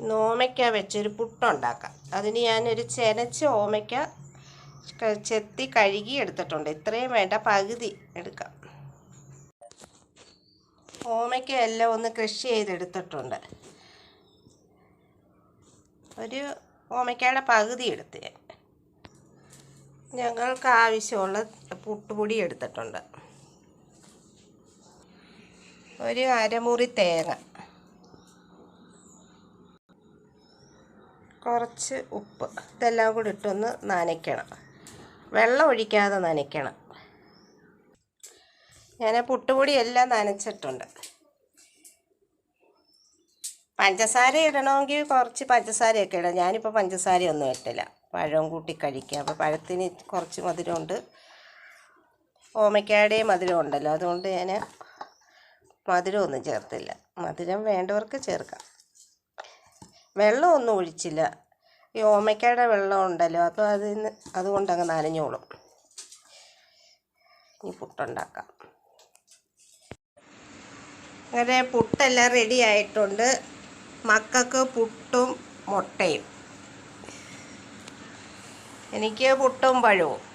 ഓമയ്ക്ക വെച്ചൊരു പുട്ടുണ്ടാക്കാം. അതിന് ഞാനൊരു ചെനച്ച ഓമയ്ക്ക ചെത്തി കഴുകി എടുത്തിട്ടുണ്ട്. ഇത്രയും വേണ്ട പകുതി എടുക്കാം. ഓമയ്ക്ക എല്ലാം ഒന്ന് കൃഷി ചെയ്തെടുത്തിട്ടുണ്ട്. ഒരു ഓമയ്ക്കയുടെ പകുതി എടുത്ത് ഞങ്ങൾക്ക് ആവശ്യമുള്ള പുട്ടുപൊടി എടുത്തിട്ടുണ്ട്. ഒരു അരമുറി തേങ്ങ. കുറച്ച് ഉപ്പ് ഇതെല്ലാം കൂടി ഇട്ടൊന്ന് നനയ്ക്കണം. വെള്ളം ഒഴിക്കാതെ നനയ്ക്കണം. ഞാൻ പുട്ടുപൊടി എല്ലാം നനച്ചിട്ടുണ്ട്. പഞ്ചസാര ഇടണമെങ്കിൽ കുറച്ച് പഞ്ചസാരയൊക്കെ ഇടാം. ഞാനിപ്പോൾ പഞ്ചസാരയൊന്നും ഇട്ടില്ല. പഴം കൂട്ടി കഴിക്കുക അപ്പോൾ പഴത്തിന് കുറച്ച് മധുരമുണ്ട്. ഓമയ്ക്കാടേ മധുരം ഉണ്ടല്ലോ. അതുകൊണ്ട് ഞാൻ മധുരമൊന്നും ചേർത്തില്ല. മധുരം വേണ്ടവർക്ക് ചേർക്കാം. വെള്ളമൊന്നും ഒഴിച്ചില്ല. ഈ ഓമയ്ക്കയുടെ വെള്ളം ഉണ്ടല്ലോ അപ്പോൾ അതിന് അതുകൊണ്ട് അങ്ങ് നനഞ്ഞോളും. ഇനി പുട്ടുണ്ടാക്കാം. അങ്ങനെ പുട്ടെല്ലാം റെഡി ആയിട്ടുണ്ട്. മക്കൾക്ക് പുട്ടും മുട്ടയും. എനിക്ക് പുട്ടും പഴവും.